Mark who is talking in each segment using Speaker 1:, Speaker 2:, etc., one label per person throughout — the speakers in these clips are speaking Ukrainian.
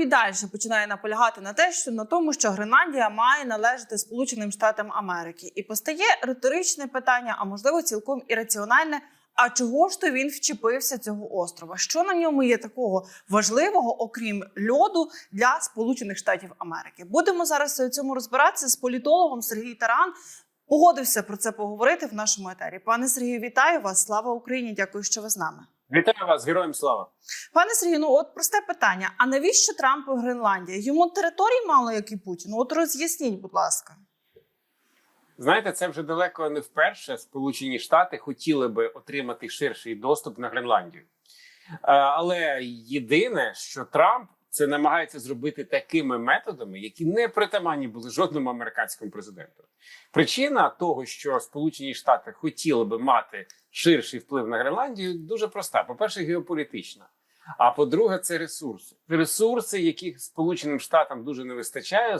Speaker 1: і далі починає наполягати на те, що на тому, що Гренландія має належати Сполученим Штатам Америки, і постає риторичне питання, а можливо, цілком ірраціональне. А чого ж то він вчепився цього острова? Що на ньому є такого важливого, окрім льоду, для Сполучених Штатів Америки? Будемо зараз у цьому розбиратися з політологом Сергій Таран. Погодився про це поговорити в нашому етері. Пане Сергію, вітаю вас! Слава Україні! Дякую, що ви з нами.
Speaker 2: Вітаю вас, героям слава.
Speaker 1: Пане Сергію, ну от просте питання: а навіщо Трампу Гренландія? Йому території мало, як і Путіну. От роз'ясніть, будь ласка.
Speaker 2: Знаєте, це вже далеко не вперше. Сполучені Штати хотіли би отримати ширший доступ на Гренландію. Е, Але єдине, що Трамп це намагається зробити такими методами, які не притаманні були жодному американському президенту. Причина того, що Сполучені Штати хотіли би мати ширший вплив на Гренландію, дуже проста: по-перше, геополітична. А по-друге, це ресурси. Ресурси, яких Сполученим Штатам дуже не вистачає,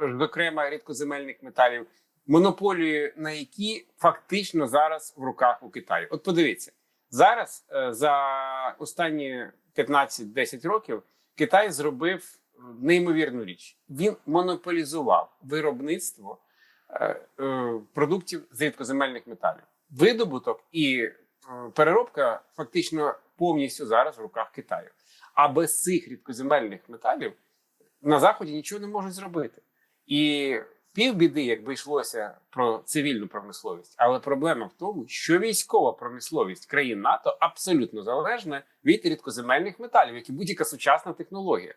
Speaker 2: зокрема рідкоземельних металів, монополії на які фактично зараз в руках у Китаю. От подивіться, зараз е, за останні 15-10 років Китай зробив неймовірну річ. Він монополізував виробництво е, е, продуктів з рідкоземельних металів. Видобуток і е, переробка фактично повністю зараз в руках Китаю. А без цих рідкоземельних металів на заході нічого не можуть зробити. І півбіди, якби йшлося про цивільну промисловість, але проблема в тому, що військова промисловість країн НАТО абсолютно залежна від рідкоземельних металів, як і будь-яка сучасна технологія.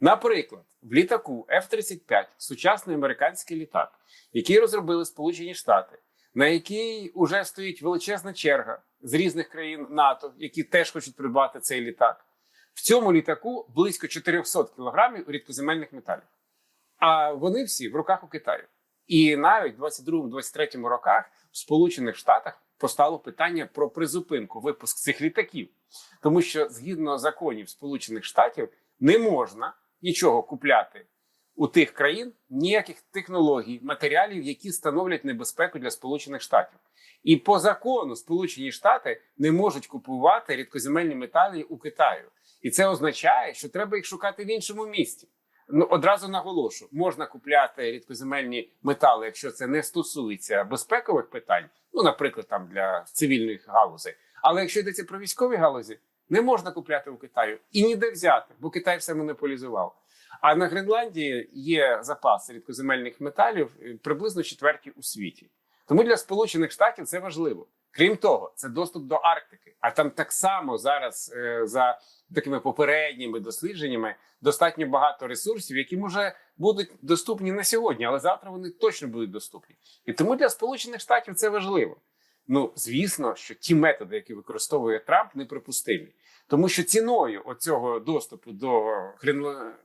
Speaker 2: Наприклад, в літаку F-35 сучасний американський літак, який розробили Сполучені Штати, на який уже стоїть величезна черга з різних країн НАТО, які теж хочуть придбати цей літак. В цьому літаку близько 400 кілограмів рідкоземельних металів. А вони всі в руках у Китаю. І навіть в 22-23 роках в Сполучених Штатах постало питання про призупинку випуск цих літаків, тому що згідно законів Сполучених Штатів не можна нічого купляти у тих країн ніяких технологій, матеріалів, які становлять небезпеку для Сполучених Штатів. І по закону Сполучені Штати не можуть купувати рідкоземельні метали у Китаю. І це означає, що треба їх шукати в іншому місці. Ну одразу наголошу, можна купляти рідкоземельні метали, якщо це не стосується безпекових питань, ну наприклад, там для цивільних галузей. Але якщо йдеться про військові галузі, не можна купляти у Китаю і ніде взяти, бо Китай все монополізував. А на Гренландії є запас рідкоземельних металів е, приблизно четверті у світі. Тому для Сполучених Штатів це важливо. Крім того, це доступ до Арктики. А там так само зараз е, за такими попередніми дослідженнями достатньо багато ресурсів, які може будуть доступні на сьогодні, але завтра вони точно будуть доступні. І тому для Сполучених Штатів це важливо. Ну звісно, що ті методи, які використовує Трамп, неприпустимі, тому що ціною оцього доступу до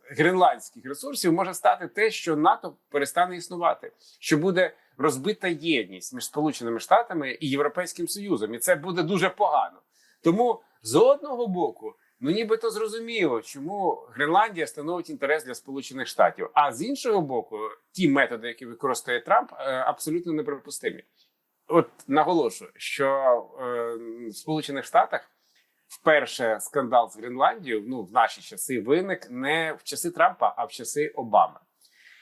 Speaker 2: гренландських ресурсів може стати те, що НАТО перестане існувати, що буде розбита єдність між Сполученими Штатами і Європейським Союзом, і це буде дуже погано. Тому з одного боку, ну нібито зрозуміло, чому Гренландія становить інтерес для Сполучених Штатів. А з іншого боку, ті методи, які використовує Трамп, е, абсолютно неприпустимі. От наголошую, що е, в Сполучених Штатах вперше скандал з Гренландією ну в наші часи виник не в часи Трампа, а в часи Обами.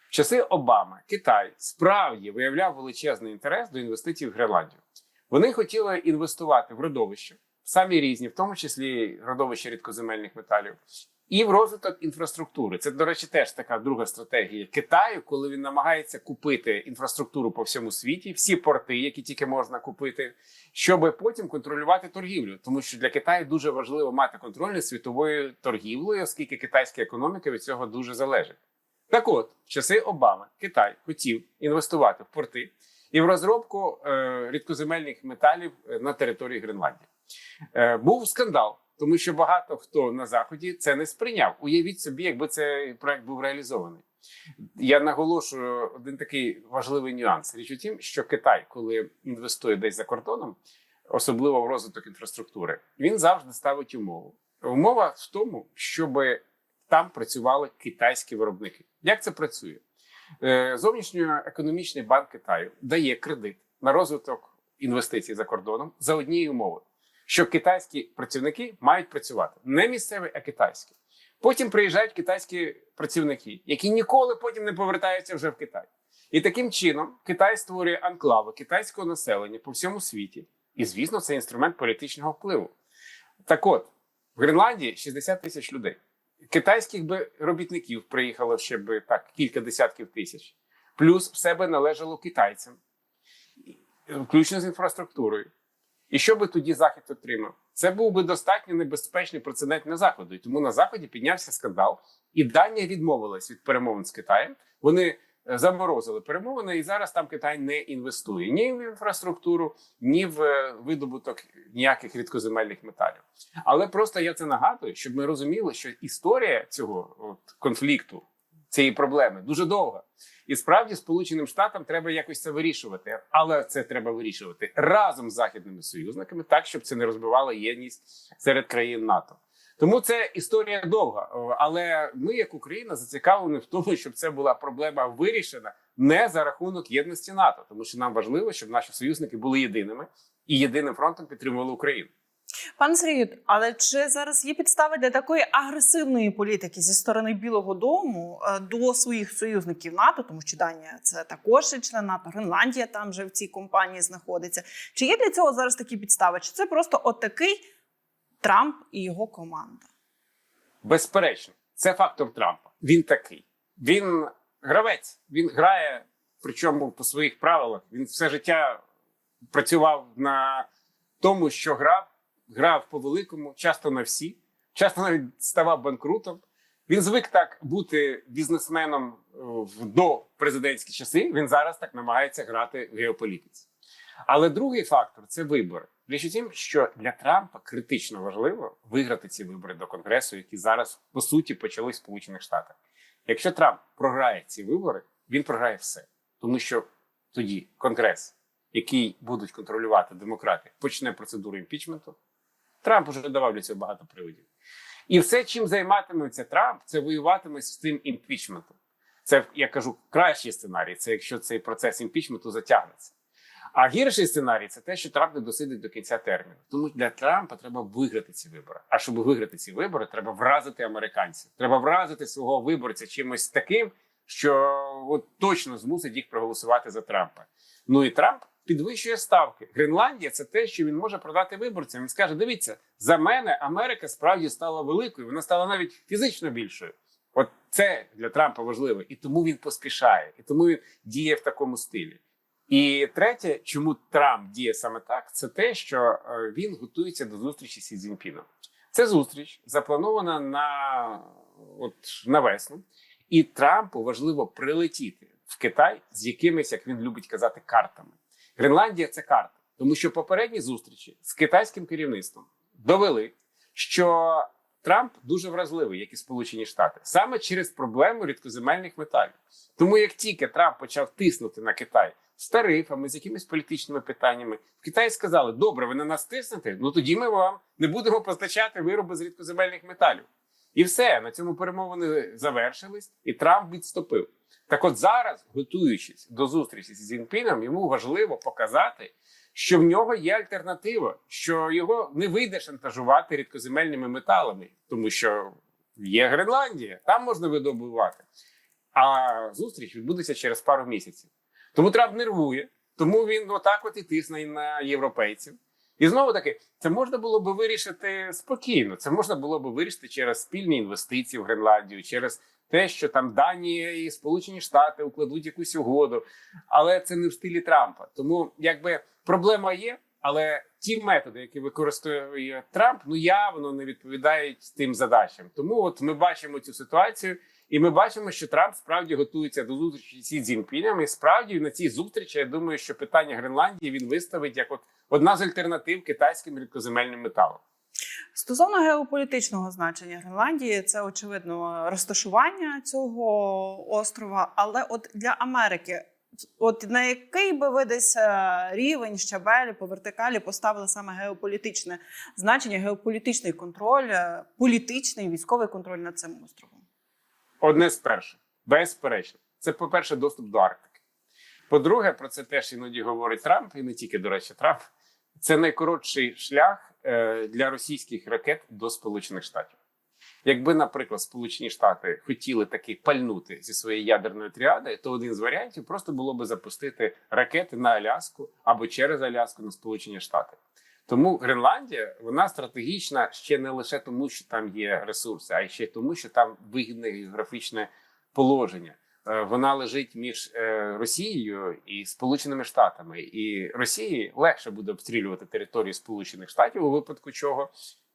Speaker 2: В часи Обами Китай справді виявляв величезний інтерес до інвестицій в Гренландію. Вони хотіли інвестувати в родовища, самі різні, в тому числі родовища рідкоземельних металів, і в розвиток інфраструктури. Це, до речі, теж така друга стратегія Китаю, коли він намагається купити інфраструктуру по всьому світі, всі порти, які тільки можна купити, щоб потім контролювати торгівлю. Тому що для Китаю дуже важливо мати контроль над світовою торгівлею, оскільки китайська економіка від цього дуже залежить. Так от, в часи Обами Китай хотів інвестувати в порти і в розробку е, рідкоземельних металів е, на території Гренландії. Е, був скандал, тому що багато хто на заході це не сприйняв. Уявіть собі, якби цей проект був реалізований. Я наголошую один такий важливий нюанс. Річ у тім, що Китай, коли інвестує десь за кордоном, особливо в розвиток інфраструктури, він завжди ставить умову. Умова в тому, щоб там працювали китайські виробники. Як це працює? Е, Зовнішньоекономічний банк Китаю дає кредит на розвиток інвестицій за кордоном за однією умовою, що китайські працівники мають працювати не місцеві, а китайські. Потім приїжджають китайські працівники, які ніколи потім не повертаються вже в Китай. І таким чином Китай створює анклави китайського населення по всьому світі. І, звісно, це інструмент політичного впливу. Так от, в Гренландії 60 тисяч людей. Китайських би робітників приїхало ще би так кілька десятків тисяч. Плюс все би належало китайцям, включно з інфраструктурою. І що би тоді Захід отримав? Це був би достатньо небезпечний прецедент на заходу. І тому на заході піднявся скандал, і Данія відмовилась від перемовин з Китаєм. Вони е, заморозили перемовини, і зараз там Китай не інвестує ні в інфраструктуру, ні в е, видобуток ніяких рідкоземельних металів. Але просто я це нагадую, щоб ми розуміли, що історія цього от, конфлікту, цієї проблеми дуже довга. І справді Сполученим Штатам треба якось це вирішувати, але це треба вирішувати разом з західними союзниками, так щоб це не розбивало єдність серед країн НАТО. Тому це історія довга. Але ми, як Україна, зацікавлені в тому, щоб це була проблема вирішена не за рахунок єдності НАТО, тому що нам важливо, щоб наші союзники були єдиними і єдиним фронтом підтримували Україну.
Speaker 1: Пане Сергію, але чи зараз є підстави для такої агресивної політики зі сторони Білого Дому е, до своїх союзників НАТО, тому що Данія це також член НАТО, Гренландія там же в цій компанії знаходиться. Чи є для цього зараз такі підстави? Чи це просто отакий Трамп і його команда?
Speaker 2: Безперечно, це фактор Трампа. Він такий. Він гравець, він грає, причому по своїх правилах. Він все життя працював на тому, що грав, грав по великому, часто на всі, часто навіть ставав банкрутом. Він звик так бути бізнесменом е, в до президентські часи. Він зараз так намагається грати в геополітиці. Але другий фактор це вибори. Річ у тім, що для Трампа критично важливо виграти ці вибори до Конгресу, які зараз по суті почались в Сполучених Штатах. Якщо Трамп програє ці вибори, він програє все, тому що тоді Конгрес, який будуть контролювати демократи, почне процедуру імпічменту. Трамп уже давав для цього багато приводів. І все, чим займатиметься Трамп, це воюватиме з цим імпічментом. Це я кажу кращий сценарій. Це якщо цей процес імпічменту затягнеться. А гірший сценарій це те, що Трамп не досидить до кінця терміну. Тому для Трампа треба виграти ці вибори. А щоб виграти ці вибори, треба вразити американців. Треба вразити свого виборця чимось таким, що от точно змусить їх проголосувати за Трампа. Ну і Трамп підвищує ставки. Гренландія це те, що він може продати виборцям. Він скаже: дивіться, за мене Америка справді стала великою. Вона стала навіть фізично більшою. От це для Трампа важливо, і тому він поспішає, і тому він діє в такому стилі. І третє, чому Трамп діє саме так, це те, що е, він готується до зустрічі з Сі Цзіньпіном. Це зустріч запланована на от на весну, і Трампу важливо прилетіти в Китай з якимись, як він любить казати, картами. Гренландія це карта, тому що попередні зустрічі з китайським керівництвом довели, що Трамп дуже вразливий, як і Сполучені Штати, саме через проблему рідкоземельних металів. Тому як тільки Трамп почав тиснути на Китай з тарифами, з якимись політичними питаннями, в Китаї сказали: добре, ви на нас тиснете, ну тоді ми вам не будемо постачати вироби з рідкоземельних металів. І все на цьому перемовини завершились, і Трамп відступив. Так, от зараз, готуючись до зустрічі з Зінпіном, йому важливо показати, що в нього є альтернатива, що його не вийде шантажувати рідкоземельними металами, тому що є Гренландія, там можна видобувати. А зустріч відбудеться через пару місяців. Тому Трамп нервує, тому він отак от і тисне на європейців. І знову таки, це можна було би вирішити спокійно. Це можна було би вирішити через спільні інвестиції в Гренландію, через те, що там Данія і Сполучені Штати укладуть якусь угоду, але це не в стилі Трампа. Тому якби проблема є, але ті методи, які використовує Трамп, ну явно не відповідають тим задачам. Тому от ми бачимо цю ситуацію. І ми бачимо, що Трамп справді готується до зустрічі зі Цзіньпінем. І справді на цій зустрічі я думаю, що питання Гренландії він виставить як от одна з альтернатив китайським рідкоземельним металам.
Speaker 1: Стосовно геополітичного значення Гренландії, це очевидно розташування цього острова. Але от для Америки, от на який би ви десь е, рівень щабель по вертикалі поставили саме геополітичне значення, геополітичний контроль, е, політичний військовий контроль над цим островом?
Speaker 2: Одне з перших, безперечно, це по-перше, доступ до Арктики. По-друге, про це теж іноді говорить Трамп, і не тільки, до речі, Трамп. Це найкоротший шлях для російських ракет до Сполучених Штатів. Якби, наприклад, Сполучені Штати хотіли таки пальнути зі своєї ядерної тріади, то один з варіантів просто було би запустити ракети на Аляску або через Аляску на Сполучені Штати. Тому Гренландія вона стратегічна ще не лише тому, що там є ресурси, а й ще тому, що там вигідне географічне положення. Е, Вона лежить між е, Росією і Сполученими Штатами, і Росії легше буде обстрілювати територію Сполучених Штатів у випадку чого,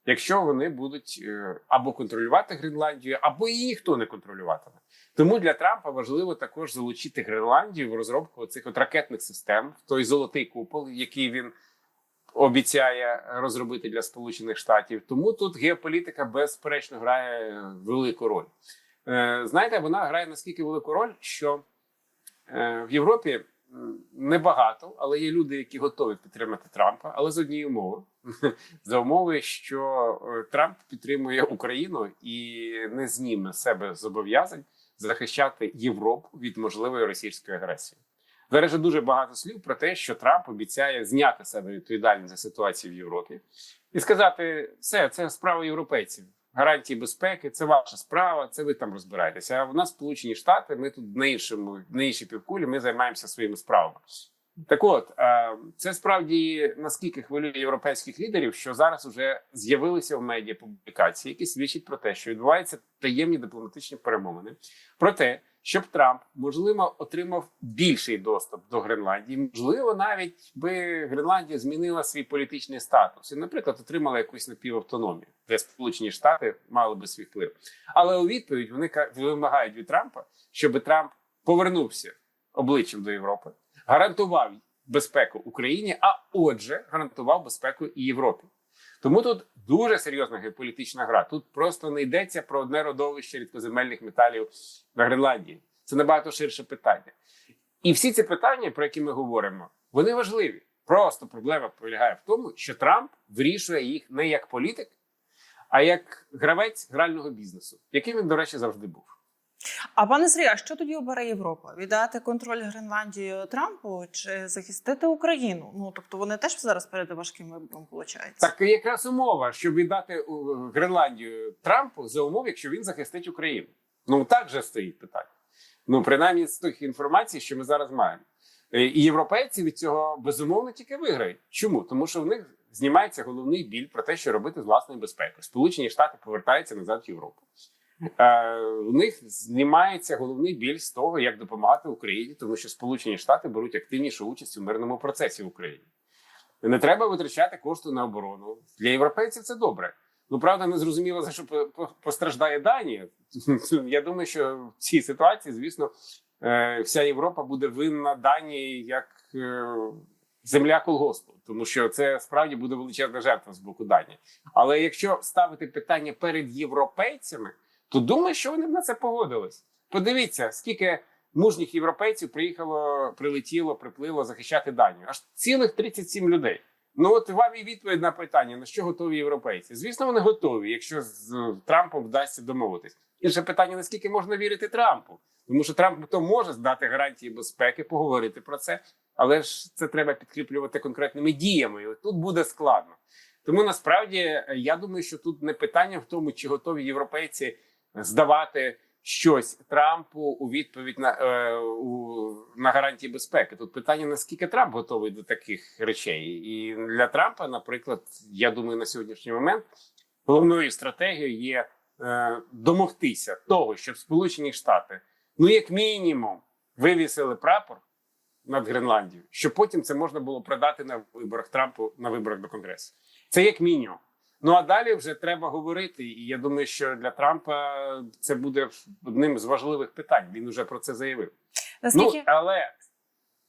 Speaker 2: якщо вони будуть е, або контролювати Гренландію, або її ніхто не контролюватиме. Тому для Трампа важливо також залучити Гренландію в розробку цих от ракетних систем, той золотий купол, який він обіцяє розробити для Сполучених Штатів. Тому тут геополітика безперечно грає велику роль. Е, Знаєте, вона грає наскільки велику роль, що е, в Європі небагато, але є люди, які готові підтримати Трампа, але з однієї умови за умови, що е, Трамп підтримує Україну і не зніме себе зобов'язань захищати Європу від можливої російської агресії. Зараз же дуже багато слів про те, що Трамп обіцяє зняти себе відповідальність за ситуацію в Європі і сказати: все, це справа європейців. Гарантії безпеки, це ваша справа, це ви там розбираєтеся. А в нас Сполучені Штати, ми тут на іншому, на іншій півкулі, ми займаємося своїми справами. Так от е, це справді наскільки хвилює європейських лідерів, що зараз вже з'явилися в медіа публікації, які свідчать про те, що відбуваються таємні дипломатичні перемовини, про те, щоб Трамп можливо отримав більший доступ до Гренландії, можливо, навіть би Гренландія змінила свій політичний статус і, наприклад, отримала якусь напівавтономію, де Сполучені Штати мали би свій вплив. Але у відповідь вони вимагають від Трампа, щоб Трамп повернувся обличчям до Європи, гарантував безпеку Україні, а отже, гарантував безпеку і Європі. Тому тут дуже серйозна геополітична гра. Тут просто не йдеться про одне родовище рідкоземельних металів на Гренландії. Це набагато ширше питання. І всі ці питання, про які ми говоримо, вони важливі. Просто проблема полягає в тому, що Трамп вирішує їх не як політик, а як гравець грального бізнесу, яким він, до речі, завжди був.
Speaker 1: А пане Сергію, а що тоді обере Європа? Віддати контроль Гренландії Трампу чи захистити Україну? Ну тобто вони теж зараз перед важким вибором виходить.
Speaker 2: Так якраз умова, щоб віддати Гренландію Трампу за умов, якщо він захистить Україну. Ну так же стоїть питання. Ну, принаймні з тих інформацій, що ми зараз маємо. Е, І європейці від цього безумовно тільки виграють. Чому? Тому що в них знімається головний біль про те, що робити з власною безпекою. Сполучені Штати повертаються назад в Європу. Е, у них знімається головний біль з того, як допомагати Україні, тому що Сполучені Штати беруть активнішу участь у мирному процесі в Україні. Не треба витрачати кошти на оборону. Для європейців це добре. Ну правда, не зрозуміло за що по- по- постраждає Данія. Я думаю, що в цій ситуації, звісно, е, вся Європа буде винна Данії як е, земля колгоспу, тому що це справді буде величезна жертва з боку Данії. Але якщо ставити питання перед європейцями, то думаю, що вони б на це погодились. Подивіться, скільки мужніх європейців приїхало, прилетіло, приплило захищати Данію. Аж цілих 37 людей. Ну от вам і відповідь на питання: на що готові європейці? Звісно, вони готові, якщо з Трампом вдасться домовитись. Інше питання: наскільки можна вірити Трампу? Тому що Трамп то може здати гарантії безпеки, поговорити про це, але ж це треба підкріплювати конкретними діями. І тут буде складно. Тому насправді е, я думаю, що тут не питання в тому, чи готові європейці здавати щось Трампу у відповідь на, е, у, на гарантії безпеки. Тут питання: наскільки Трамп готовий до таких речей, і для Трампа, наприклад, я думаю, на сьогоднішній момент головною стратегією є е, домогтися того, щоб Сполучені Штати, ну як мінімум, вивісили прапор над Гренландією, щоб потім це можна було продати на виборах Трампу на виборах до Конгресу. Це як мінімум. Ну а далі вже треба говорити. І я думаю, що для Трампа це буде одним з важливих питань. Він вже про це заявив.
Speaker 1: Наскільки
Speaker 2: Ну але,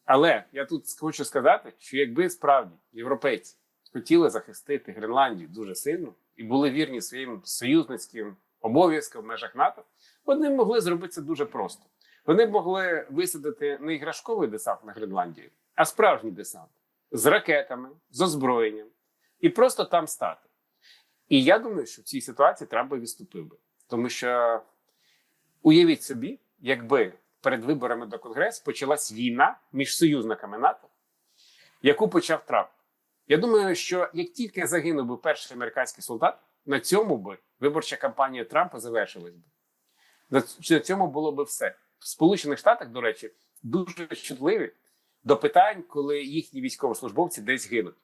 Speaker 2: але я тут хочу сказати, що якби справді європейці хотіли захистити Гренландію дуже сильно і були вірні своїм союзницьким обов'язкам в межах НАТО, вони могли зробити це дуже просто. Вони могли висадити не іграшковий десант на Гренландію, а справжній десант з ракетами, з озброєнням і просто там стати. І я думаю, що в цій ситуації Трамп відступив би. Тому що уявіть собі, якби перед виборами до Конгресу почалась війна між союзниками НАТО, яку почав Трамп. Я думаю, що як тільки загинув би перший американський солдат на цьому би виборча кампанія Трампа завершилась би. На на цьому було би все. В Сполучених Штатах, до речі, дуже чутливі до питань, коли їхні військовослужбовці десь гинуть.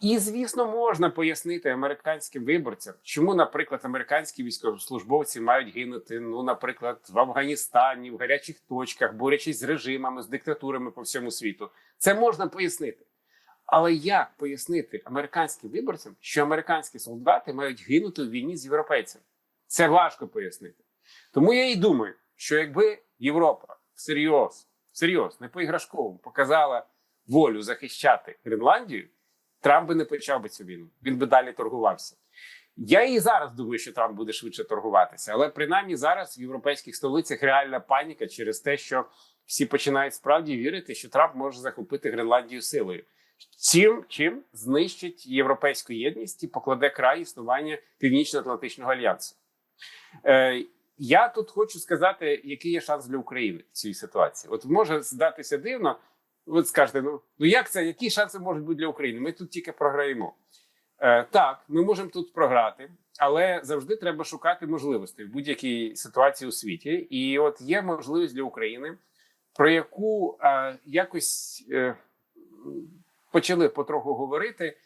Speaker 2: І, звісно, можна пояснити американським виборцям, чому, наприклад, американські військовослужбовці мають гинути, ну, наприклад, в Афганістані, в гарячих точках, борючись з режимами, з диктатурами по всьому світу. Це можна пояснити. Але як пояснити американським виборцям, що американські солдати мають гинути у війні з європейцями? Це важко пояснити. Тому я і думаю, що якби Європа всерйоз, всерйоз, не по іграшковому, показала волю захищати Гренландію, Трамп би не почав би цю війну. Він би далі торгувався. Я і зараз думаю, що Трамп буде швидше торгуватися, але принаймні зараз в європейських столицях реальна паніка через те, що всі починають справді вірити, що Трамп може захопити Гренландію силою. Чим, чим знищить європейську єдність і покладе край існування Північно-Атлантичного альянсу. Е, я тут хочу сказати, який є шанс для України в цій ситуації. От може здатися дивно. Ви скажете, ну, ну як це? Які шанси можуть бути для України? Ми тут тільки програємо. Е, так, ми можемо тут програти, але завжди треба шукати можливості в будь-якій ситуації у світі. І от є можливість для України, про яку е, якось е, почали потроху говорити.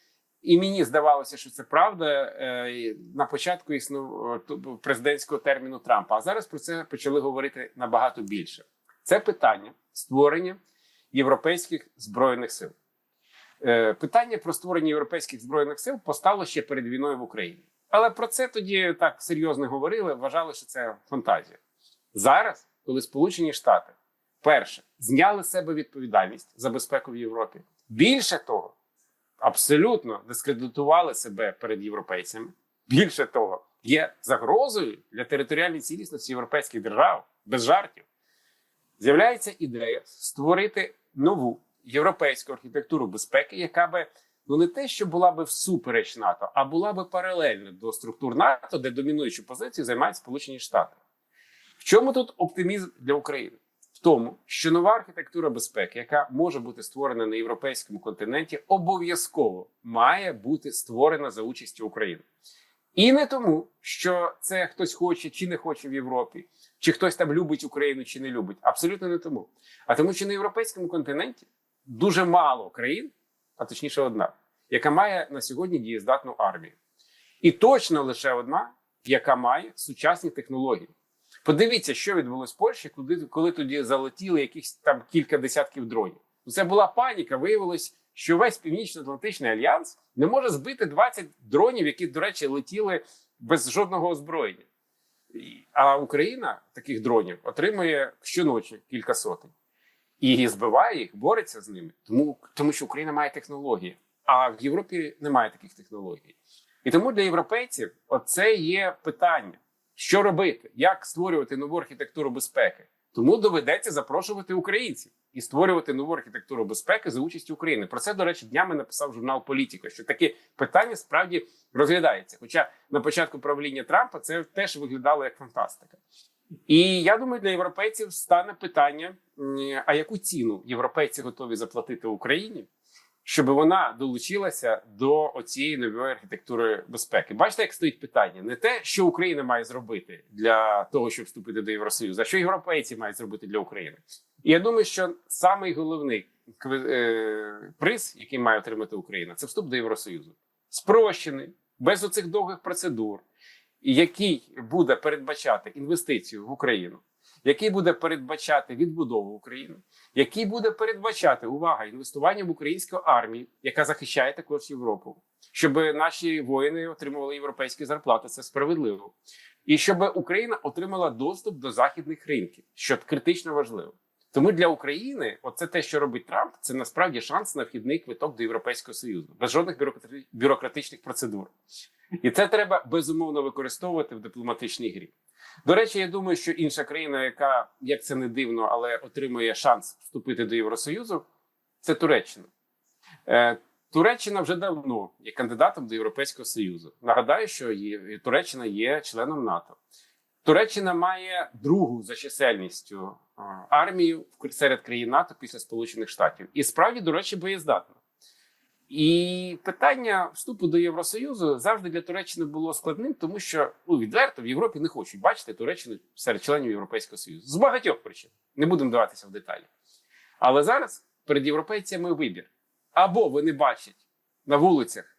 Speaker 2: І мені здавалося, що це правда е, на початку існу ту- президентського терміну Трампа. А зараз про це почали говорити набагато більше. Це питання створення європейських збройних сил. Е, Питання про створення європейських збройних сил постало ще перед війною в Україні. Але про це тоді так серйозно говорили, вважали, що це фантазія. Зараз, коли Сполучені Штати перше зняли з себе відповідальність за безпеку в Європі, більше того, абсолютно дискредитували себе перед європейцями. Більше того, є загрозою для територіальної цілісності європейських держав без жартів. З'являється ідея створити нову європейську архітектуру безпеки, яка би ну не те, що була би всупереч НАТО, а була би паралельна до структур НАТО, де домінуючу позицію займають Сполучені Штати. В чому тут оптимізм для України? В тому, що нова архітектура безпеки, яка може бути створена на європейському континенті, обов'язково має бути створена за участі України. І не тому, що це хтось хоче чи не хоче в Європі, чи хтось там любить Україну чи не любить. Абсолютно не тому. А тому, що на європейському континенті дуже мало країн, а точніше одна, яка має на сьогодні дієздатну армію. І точно лише одна, яка має сучасні технології. Подивіться, що відбулося в Польщі, коли, коли тоді залетіли якісь там кілька десятків дронів. Ну, Це була паніка. Виявилось, що весь північно-атлантичний альянс не може збити 20 дронів, які, до речі, летіли без жодного озброєння. А Україна таких дронів отримує щоночі кілька сотень і збиває їх, бореться з ними, тому, тому що Україна має технології, а в Європі немає таких технологій. І тому для європейців це є питання: що робити, як створювати нову архітектуру безпеки. Тому доведеться запрошувати українців і створювати нову архітектуру безпеки за участі України. Про це, до речі, днями написав журнал Політіка, що таке питання справді розглядається. Хоча на початку правління Трампа це теж виглядало як фантастика. І я думаю, для європейців стане питання: а яку ціну європейці готові заплатити Україні, щоб вона долучилася до оцієї нової архітектури безпеки? Бачите, як стоїть питання: не те, що Україна має зробити для того, щоб вступити до Євросоюзу, а що європейці мають зробити для України. І я думаю, що самий головний е, приз, який має отримати Україна, це вступ до Євросоюзу. Спрощений, без оцих довгих процедур, який буде передбачати інвестицію в Україну, який буде передбачати відбудову України, який буде передбачати увага інвестування в українську армію, яка захищає також Європу, щоб наші воїни отримували європейські зарплати. Це справедливо, і щоб Україна отримала доступ до західних ринків, що критично важливо. Тому для України, оце те, що робить Трамп, це насправді шанс на вхідний квиток до Європейського союзу без жодних бюрократи- бюрократичних процедур. І це треба безумовно використовувати в дипломатичній грі. До речі, я думаю, що інша країна, яка як це не дивно, але отримує шанс вступити до Євросоюзу, це Туреччина. Е, Туреччина вже давно є кандидатом до Європейського Союзу. Нагадаю, що Туреччина є членом НАТО. Туреччина має другу за чисельністю е, армію серед країн НАТО після Сполучених Штатів. І справді, до речі, боєздатна. І питання вступу до Євросоюзу завжди для Туреччини було складним, тому що ну відверто в Європі не хочуть бачити Туреччину серед членів Європейського Союзу з багатьох причин. Не будемо даватися в деталі. Але зараз перед європейцями вибір: або вони бачать на вулицях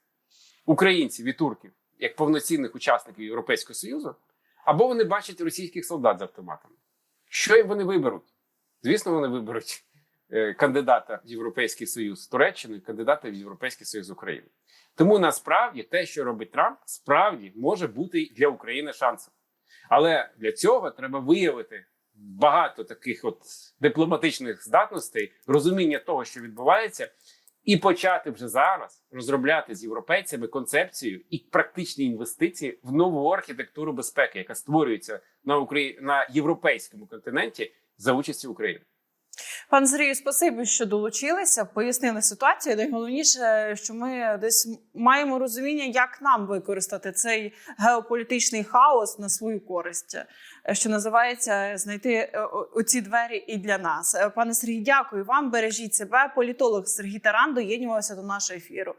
Speaker 2: українців і турків як повноцінних учасників Європейського Союзу, або вони бачать російських солдат з автоматами. Що їм вони виберуть? Звісно, вони виберуть кандидата в Європейський Союз Туреччини, кандидата в Європейський Союз України. Тому насправді те, що робить Трамп, справді може бути для України шансом. Але для цього треба виявити багато таких от дипломатичних здатностей, розуміння того, що відбувається, і почати вже зараз розробляти з європейцями концепцію і практичні інвестиції в нову архітектуру безпеки, яка створюється на Украї... на європейському континенті за участі України.
Speaker 1: Пане Сергію, спасибі, що долучилися, пояснили ситуацію. Найголовніше, що ми десь маємо розуміння, як нам використати цей геополітичний хаос на свою користь, що називається знайти е, оці двері і для нас. Е, Пане Сергій, дякую вам. Бережіть себе. Політолог Сергій Таран доєднювався до нашого ефіру.